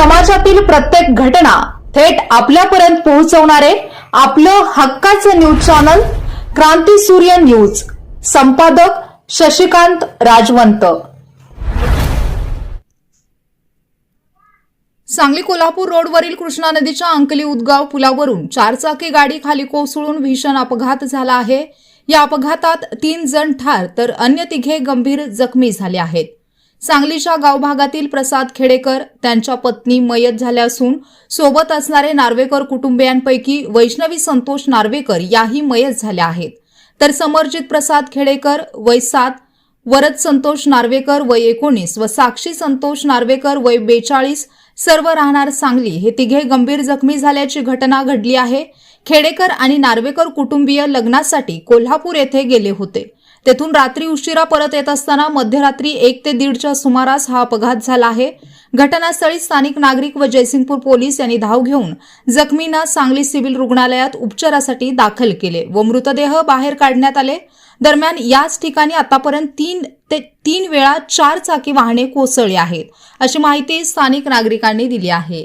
समाजातील प्रत्येक घटना थेट आपल्यापर्यंत पोहोचवणारे आपलं हक्काचं न्यूज चॅनल क्रांती सूर्य न्यूज. संपादक शशिकांत राजवंत. सांगली कोल्हापूर रोडवरील कृष्णा नदीच्या अंकली उदगाव पुलावरून चारचाकी गाडी खाली कोसळून भीषण अपघात झाला आहे. या अपघातात तीन जण ठार तर अन्य तिघे गंभीर जखमी झाले आहेत. सांगलीच्या गावभागातील प्रसाद खेडेकर त्यांच्या पत्नी मयत झाल्या असून सोबत असणारे नार्वेकर कुटुंबियांपैकी वैष्णवी संतोष नार्वेकर याही मयत झाल्या आहेत. तर समर्जित प्रसाद खेडेकर वय सात वरद संतोष नार्वेकर वय एकोणीस व साक्षी संतोष नार्वेकर वय बेचाळीस सर्व राहणार सांगली हे तिघे गंभीर जखमी झाल्याची घटना घडली आहे. खेडेकर आणि नार्वेकर कुटुंबीय लग्नासाठी कोल्हापूर येथे गेले होते. तेथून रात्री उशिरा परत येत असताना मध्यरात्री एक ते दीडच्या सुमारास हा अपघात झाला आहे. घटनास्थळी स्थानिक नागरिक व जयसिंगपूर पोलीस यांनी धाव घेऊन जखमींना सांगली सिव्हिल रुग्णालयात उपचारासाठी दाखल केले व मृतदेह बाहेर काढण्यात आले. दरम्यान याच ठिकाणी आतापर्यंत तीन ते तीन वेळा चार चाकी वाहने कोसळली आहेत अशी माहिती स्थानिक नागरिकांनी दिली आहे.